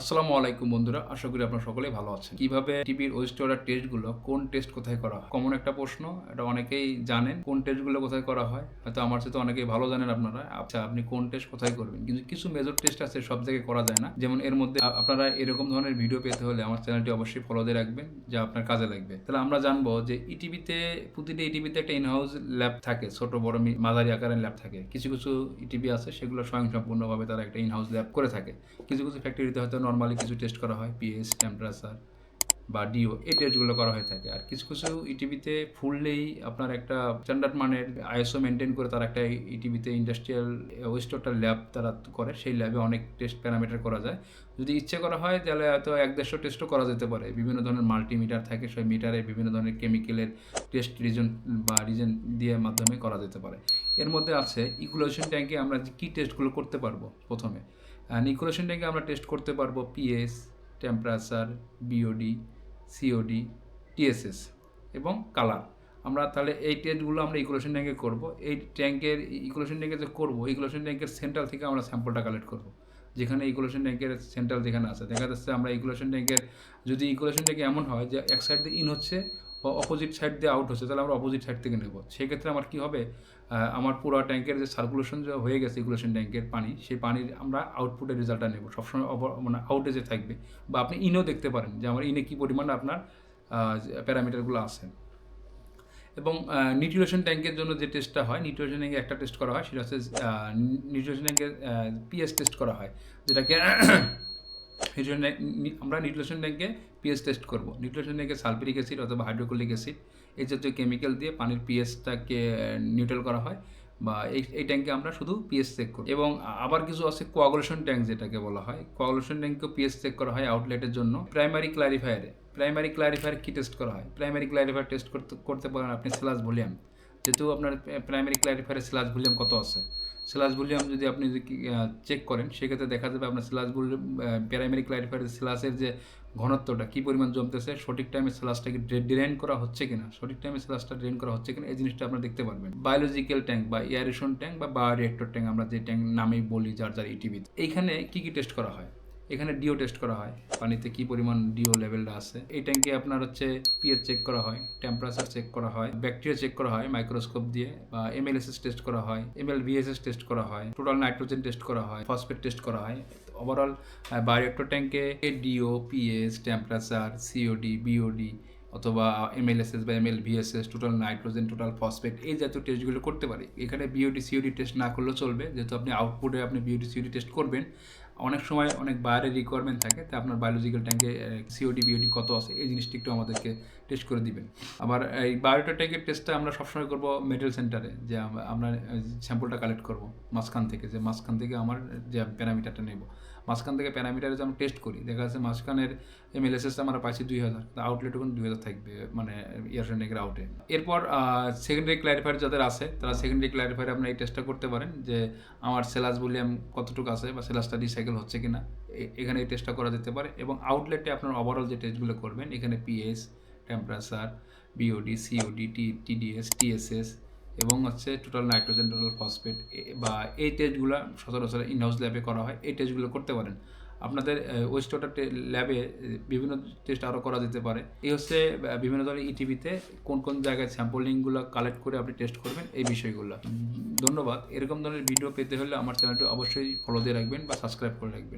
আসসালামু আলাইকুম বন্ধুরা, আশা করি আপনারা সকলেই ভালো আছেন। কীভাবে টিভির ওয়েস্ট ওয়াটার টেস্টগুলো, কোন টেস্ট কোথায় করা হয়? কমন একটা প্রশ্ন, এটা অনেকেই জানেন কোন টেস্টগুলো কোথায় করা হয়। হয়তো আমার সাথে অনেকেই ভালো জানেন আপনারা। আচ্ছা আপনি কোন টেস্ট কোথায় করবেন? কিন্তু কিছু মেজর টেস্ট আছে, সব জায়গায় করা যায় না। যেমন এর মধ্যে আপনারা এরকম ধরনের ভিডিও পেতে হলে আমার চ্যানেলটি অবশ্যই ফলো দিয়ে রাখবেন, যা আপনার কাজে লাগবে। তাহলে আমরা জানব যে ইটিভিতে, প্রতিটি ইটিভিতে একটা ইনহাউস ল্যাব থাকে, ছোট, বড় মাঝারি আকারের ল্যাব থাকে। কিছু কিছু ইটিভি আছে, সেগুলো স্বয়ংসম্পূর্ণভাবে তারা একটা ইনহাউস ল্যাব করে থাকে। কিছু কিছু ফ্যাক্টরিতে হয়তো নর্মালি কিছু টেস্ট করা হয় পিএস টেম্পারেচার বা ডিও এই টেস্টগুলো করা হয়ে থাকে। আর কিছু কিছু ইটিভিতে ফুললেই আপনার একটা স্ট্যান্ডার্ড মানের আইএসও মেনটেন করে তারা একটা ইটিভিতে ইন্ডাস্ট্রিয়াল ওয়েস্টটা ল্যাব তারা করে, সেই ল্যাবে অনেক টেস্ট প্যারামিটার করা যায়। যদি ইচ্ছে করা হয়, তাহলে হয়তো এক দেড়শো টেস্টও করা যেতে পারে। বিভিন্ন ধরনের মাল্টিমিটার থাকে, সেই মিটারে বিভিন্ন ধরনের কেমিক্যালের টেস্ট রিজন বা রিজন দিয়ে মাধ্যমে করা যেতে পারে। এর মধ্যে আছে ইকুলেশন ট্যাঙ্কে আমরা কী টেস্টগুলো করতে পারব প্রথমে? ইকুলেশন ট্যাঙ্কে আমরা টেস্ট করতে পারব pH temperature BOD COD TSS এবং কালার আমরা তাহলে এই টেস্টগুলো আমরা ইকুলেশন ট্যাঙ্কে করব। এই ট্যাঙ্কের ইকুলেশন ট্যাঙ্কে যে করব ইকুলেশন ট্যাঙ্কের সেন্ট্রাল থেকে আমরা স্যাম্পলটা কালেক্ট করব। যেখানে ইকুলেশন ট্যাঙ্কের সেন্ট্রাল যেখানে আছে। দেখা যাচ্ছে আমরা ইকুলেশন ট্যাঙ্কের যদি ইকুলেশন ট্যাঙ্কে এমন হয় যে এক সাইড দিয়ে ইন হচ্ছে অপোজিট সাইড দিয়ে আউট হচ্ছে, তাহলে আমরা অপোজিট সাইড থেকে নেব। সেক্ষেত্রে আমার কি হবে? আমার পুরো ট্যাঙ্কের যে সার্কুলেশন যে হয়ে গেছে ইকুলেশন ট্যাঙ্কের পানি, সেই পানির আমরা আউটপুটের রেজাল্টটা নেব। সবসময় মানে আউটে যে থাকবে, বা আপনি ইনও দেখতে পারেন যে আমার ইনে কী পরিমাণ আপনার প্যারামিটারগুলো আছে। এবং নিউট্রিশন ট্যাঙ্কের জন্য যে টেস্টটা হয় নিউট্রিশন ট্যাঙ্কে একটা টেস্ট করা হয়, সেটা হচ্ছে নিউট্রিশন ট্যাঙ্কের পিএস টেস্ট করা হয়, যেটাকে নিউট্রিশন আমরা নিউট্রিশন ট্যাঙ্কে পিএস টেস্ট করব। নিউট্রিশন ট্যাঙ্কে সালফিরিক অ্যাসিড অথবা হাইড্রোক্লোরিক অ্যাসিড এই জাতীয় কেমিক্যাল দিয়ে পানির পিএসটাকে নিউট্রাল করা হয় বা এই এই ট্যাঙ্কে আমরা শুধু পিএস চেক করি। এবং আবার কিছু আছে কোয়াগুলেশন ট্যাঙ্ক যেটাকে বলা হয়। কোয়াগুলেশন ট্যাঙ্কেও পিএস চেক করা হয় আউটলেটের জন্য। প্রাইমারি ক্লারিফায়ারে প্রাইমারি ক্লারিফায়ার কি টেস্ট করা হয়? প্রাইমারি ক্লারিফায়ার টেস্ট করতে করতে পারেন আপনি স্লাস ভলিউম যেহেতু আপনার প্রাইমারি ক্লারিফায়ারের স্লাস ভলিউম কত আছে? স্লাস ভলিউম যদি আপনি চেক করেন, সেক্ষেত্রে দেখা যাবে আপনার স্লাস ভলিউম প্রাইমারি ক্লারিফায়ার স্লাসের যে ঘনত্বটা, কী পরিমাণ জমতেছে, সঠিক টাইমে স্লাসটাকে ড্রেন করা হচ্ছে কিনা, সঠিক টাইমে স্লাসটা ড্রেন করা হচ্ছে কিনা, এই জিনিসটা আপনারা দেখতে পারবেন। বায়োলজিক্যাল ট্যাঙ্ক বা এয়ারেশন ট্যাঙ্ক বা বায়োরিয়েক্টর ট্যাঙ্ক আমরা যে ট্যাঙ্ক নামেই বলি যার যার ইটিভিতে এইখানে কী কী টেস্ট করা হয়? এখানে ডিও টেস্ট করা হয়, পানিতে কি পরিমাণ ডিও লেভেলটা আছে। এই ট্যাঙ্কে আপনার হচ্ছে পিএচ চেক করা হয় টেম্পারেচার চেক করা হয় ব্যাকটেরিয়া চেক করা হয় মাইক্রোস্কোপ দিয়ে বা এমএলএসএস টেস্ট করা হয় এমএল ভিএসএস টেস্ট করা হয় টোটাল নাইট্রোজেন টেস্ট করা হয় ফসফেট টেস্ট করা হয়। ওভারঅল বায়োরিয়েক্টর ট্যাঙ্কে DO pH temperature COD BOD অথবা এমএলএসএস বা ML VSS total nitrogen total phosphate এই জাতীয় টেস্টগুলো করতে পারি। এখানে বিওডি সিওডি টেস্ট না করলেও চলবে। যেহেতু আপনি আউটপুটে আপনি বিওডি সিওডি টেস্ট করবেন অনেক সময় অনেক বাইরের রিকোয়ারমেন্ট থাকে, তা আপনার বায়োলজিক্যাল ট্যাঙ্কে সিওডি বিওডি কত আছে? এই জিনিসটি একটু আমাদেরকে টেস্ট করে দিবেন। আবার এই বায়োটা ট্যাঙ্কের টেস্টটা আমরা সবসময় করব মেটেল সেন্টারে যে আম- আমরা স্যাম্পলটা কালেক্ট করব মাঝখান থেকে, যে মাঝখান থেকে আমার, যে প্যারামিটারটা নেব। মাঝখান থেকে প্যারামিটারে যে আমরা টেস্ট করি, দেখা যাচ্ছে মাঝখানের এমএলএসএসটা আমরা পাইছি দুই হাজার আউটলেট ওখানে দুই হাজার থাকবে মানে ইয়ারশন ট্যাঙ্কের আউটে এরপর সেকেন্ডারি ক্লারিফায়ার যাদের আছে, তারা সেকেন্ডারি ক্লারিফায়ার আপনারা এই টেস্টটা করতে পারেন যে আমার সেলাস ভলিউম কতটুকু আছে বা সেলাসটা রিসাইকেল হচ্ছে কিনা, এ- এখানে এই টেস্টটা করা যেতে পারে। এবং আউটলেটে আপনার ওভারঅল যে টেস্টগুলো করবেন, এখানে pH temperature BOD COD T TDS TSS এবং হচ্ছে টোটাল নাইট্রোজেন টোটাল ফসফেট বা এই টেস্টগুলো সচরাচর ইনহাউস ল্যাবে করা হয়। এই টেস্টগুলো করতে পারেন। আপনাদের ওয়েস্ট ওয়াটার ল্যাবে বিভিন্ন টেস্ট আরও করা যেতে পারে। এই হচ্ছে বিভিন্ন ধরনের ইটিভিতে কোন কোন জায়গায় স্যাম্পলিংগুলো কালেক্ট করে আপনি টেস্ট করবেন, এই বিষয়গুলো। ধন্যবাদ। এরকম ধরনের ভিডিও পেতে হলে আমার চ্যানেলটি অবশ্যই ফলো দিয়ে রাখবেন বা সাবস্ক্রাইব করে রাখবেন।